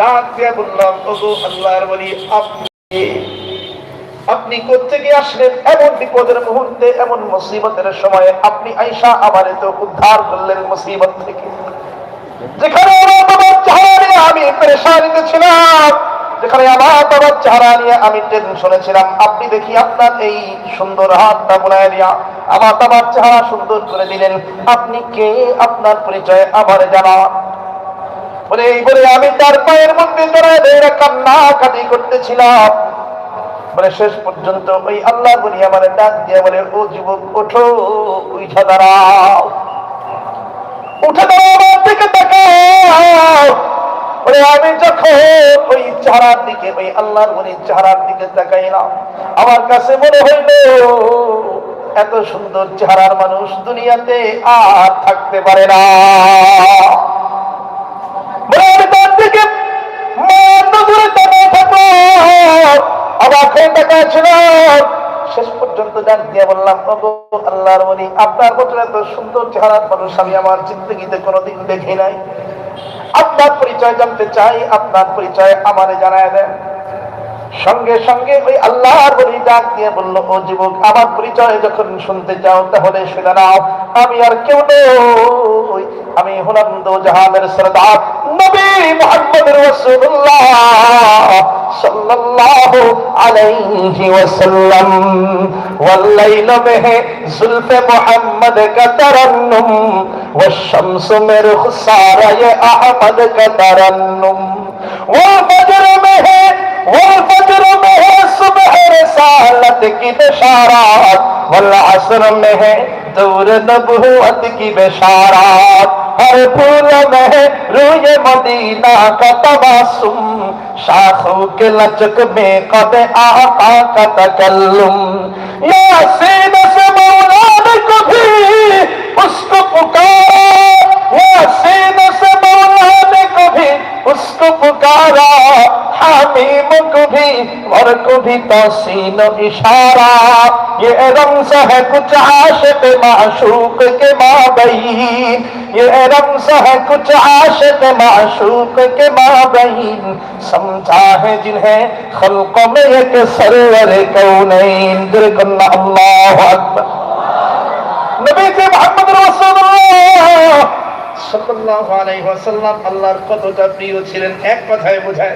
ডাক দিয়ে বললাম, ওগো আল্লাহর বলি, আপনি আপনি কোথেকে আসলেন? এমন বিপদের মুহূর্তে, এমন মুসিবতের সময়ে আপনি আইসা আমার তো উদ্ধার করলেন মুসিবত থেকে। যেখানে আমি পেরেশানিতে ছিলাম, যেখানে আমার বাবার চেহারা নিয়ে আমি টেনশনে ছিলাম। আপনি দেখি আপনার এই সুন্দর হাতটা বোলায় দিয়া আমার বাবার চেহারা সুন্দর করে দিলেন। আপনি কে? আপনার পরিচয় আমার জানা। বলে এই বলে আমি তার পায়ের মধ্যে জড়ায় ধরে কান্না কাটি করতেছিলাম। বলে, শেষ পর্যন্ত ওই আল্লাহ বলি আমার ডাক দিয়ে বলে, ও যুবক, ওঠো, উঠা দাঁড়াও। উঠে দাঁড়াও আমার তাকাও। বলে, আমি যখন ওই চেহারার দিকে, ওই আল্লাহর বলি চেহারার দিকে তাকাইলাম, আমার কাছে মনে হইল, এত সুন্দর চেহারার মানুষ দুনিয়াতে আর থাকতে পারে না বলে আমি তার দিকে মার নজরে তাকিয়ে থাকব অবাক ছিল শেষ পর্যন্ত ডাক দিয়ে বললাম, ওগো, আল্লাহর মনি আপনার মতো এত সুন্দর চেহারার মানুষ আমি আমার জিন্দগিতে কোনোদিন দেখি নাই। আপনার পরিচয় জানতে চাই, আপনার পরিচয় আমারে জানায় দেন। সঙ্গে সঙ্গে ওই আল্লাহর বলি ডাক দিয়ে বলল ও যুবক আমার পরিচয় যখন শুনতে চাও তাহলে শুনে নাও আমি আর কেউ নই আমি হলাম দো জাহানের সরদার নবী মুহাম্মদ রাসূলুল্লাহ সাল্লাল্লাহু আলাইহি ওয়াসাল্লাম والليل में जुल्फ मोहम्मद का तरन्नुम والشمس में रुखसारा ये अहमद का तरन्नुम والفجر में है नबूवत की बेशारात वल असर में है दूर नबूवत की बेशारात। हर फूल में है रूय मदीना का तबासुम, शाखों के लचक में कद आका का तकल्लुम। या सीन से मौला ने कभी उसको पुकारा या सीन से मौला ने हमीम को भी और को भी तोसीन इशारा ये रमज है कुछ आशिक माशूक के माबई ये रमज है कुछ आशिक माशूक के माबईन समझा है जिन्हें खल्कों में एक सरवर कौनैन दिलकन्ना अल्लाह अकबर নবী যে মোহাম্মদ রাসূলুল্লাহ সাল্লাল্লাহু আলাইহি ওয়াসাল্লাম আল্লাহর কতটা প্রিয় ছিলেন এক কথায় বোঝায়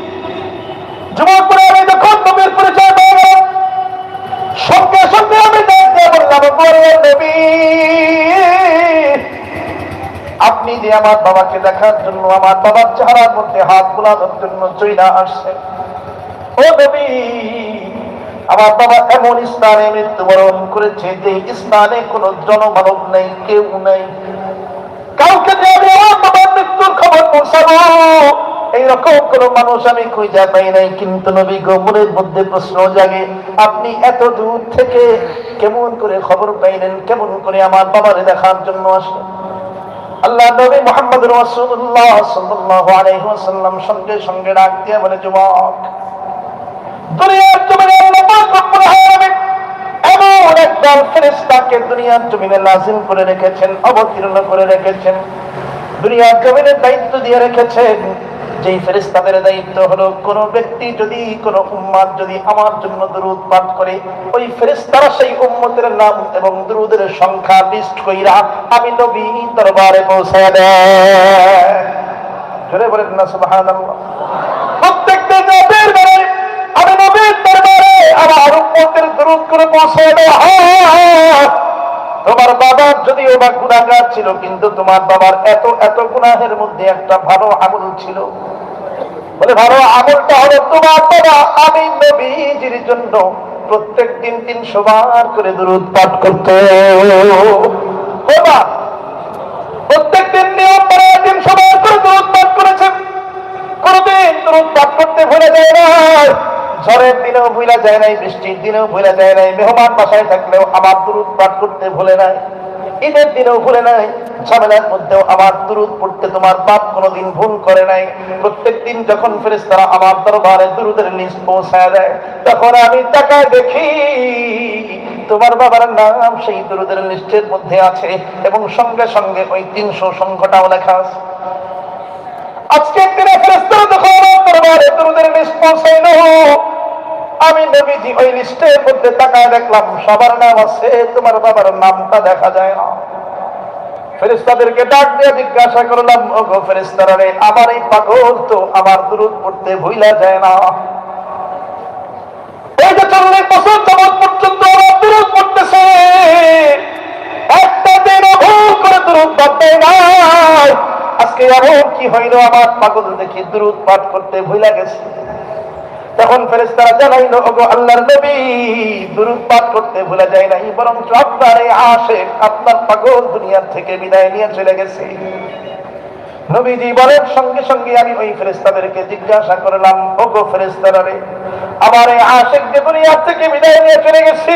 যুবক আমি যখন নবীর পরিচয় পেলাম সঙ্গে সঙ্গে আমি বললাম আপনি যে আমার বাবাকে দেখার জন্য, আমার বাবার চেহারার মধ্যে হাত বোলানোর জন্য চইলা আসছেন। ও নবী, আমার বাবা এমন স্থানে মৃত্যুবরণ করেছে যে স্থানে কোনো জনমানব নেই, কেউ নেই। কাউকে দিয়ে আমি আমার বাবার মৃত্যুর খবর পৌঁছাবো এইরকম কোন মানুষ আমি খুঁজে পাই নাই, কিন্তু নবী গোমরের মধ্যে প্রশ্ন জাগে, আপনি এত দূর থেকে কেমন করে খবর পাইলেন, কেমন করে আমার বাবারে দেখার জন্য আসলেন? দুনিয়ার জমিনে আল্লাহ রব্বুল আলামিন এমন একদল ফেরেশতাকে দুনিয়ার জমিনে নাজিল করে রেখেছেন, অবতীর্ণ করে রেখেছেন, দুনিয়ার জমিনের দায়িত্ব দিয়ে রেখেছেন যেই ফেরেশতাদের দায়িত্ব হলো, কোন ব্যক্তি যদি, কোন উম্মাদ যদি আমার জন্য দরুদ পাঠ করে, ওই ফেরেশতারা সেই উম্মতের নাম এবং দরুদের সংখ্যা লিস্ট কইরা আমি নবী দরবারে পৌঁছায় দেয়। জোরে বলেন না, সুবহানাল্লাহ। প্রত্যেকটা নবীর বারে আমি নবীর দরবারে আমার উম্মতের দরুদ করে পৌঁছায় দেওয়া হয়। তোমার বাবার যদিও বা গুণাগার ছিল, কিন্তু তোমার বাবার এত এত গুণাহের মধ্যে একটা ভালো আমল ছিল। বলে ভালো আগুনটা হলো তোমার বাবা আমি নবীজির জন্য প্রত্যেক দিন তিনশো বার করে দূরত পাঠ করতো। বাবা প্রত্যেক দিন নিয়ম করে তিনশো বার করে দূরত পাঠ করেছেন কোনদিন দূরত পাঠ করতে ভুলে যায় না ঝড়ের দিনেও ভুলা যায় নাই, বৃষ্টির দিনেও ভুলা যায় নাই, মেহমান বাসায় থাকলেও আমার দুরুদ পাঠ করতে ভুলে নাই, ঈদের দিনেও ভুলে নাই, ঝামেলার মধ্যেও আমার দুরুদ পড়তে তোমার বাপ কোনোদিন ভুল করে নাই। প্রত্যেক দিন যখন ফেরেস্তারা আমার দরবারে দুরুদের নিজ পৌঁছায় দেয়, তখন আমি তাকায় দেখি তোমার বাবার নাম সেই দুরুদের লিস্টের মধ্যে আছে এবং সঙ্গে সঙ্গে ওই তিনশো সংখ্যাটাও লেখা আছে। আজকের দিনে ফেরেস্তারা যখন আমার দরবারে দুরুদের লিস্ট পৌঁছাইলো আমি নবীজি ওই লিস্টের মধ্যে তাকায় দেখলাম, সবার নাম আছে, তোমার বাবার নামটা দেখা যায় না। ডাক দিয়ে পড়তে পর্যন্ত পড়তেছে। ভুল করে নাই। আজকে এমন কি হইল, আমার পাগল দেখি দূরত পাঠ করতে ভুইলা গেছে। তখন ফেরেস্তারা জানাইল, ওগো আল্লাহর নবী, দুরূদ পাঠ করতে ভুলে যায় নাই বরং এই আশেক, আপনার পাগল দুনিয়ার থেকে বিদায় নিয়ে চলে গেছে। নবীজি বলেন, সঙ্গে সঙ্গে আমি ওই ফেরেস্তাদেরকে জিজ্ঞাসা করলাম, ওগো ফেরেস্তারা রে, আমার এই আশেক যে দুনিয়ার থেকে বিদায় নিয়ে চলে গেছে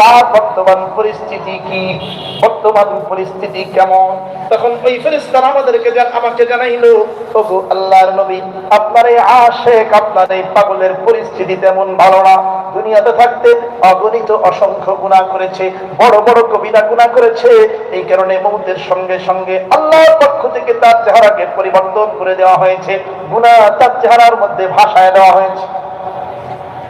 তার বর্তমান পরিস্থিতি কি? বর্তমান পরিস্থিতি কেমন? তখন ওই আমাদেরকে আমাকে আল্লাহর নবী, আপনার এই আপনার এই পাগলের পরিস্থিতি তেমন ভালো না। দুনিয়াতে থাকতে অগণিত অসংখ্য গুণা করেছে, বড় বড় কবিতা গুণা করেছে। এই কারণে মৌতের সঙ্গে সঙ্গে আল্লাহর পক্ষ থেকে তার চেহারাকে পরিবর্তন করে দেওয়া হয়েছে। গুণা তার চেহারার মধ্যে ভাষায় দেওয়া হয়েছে।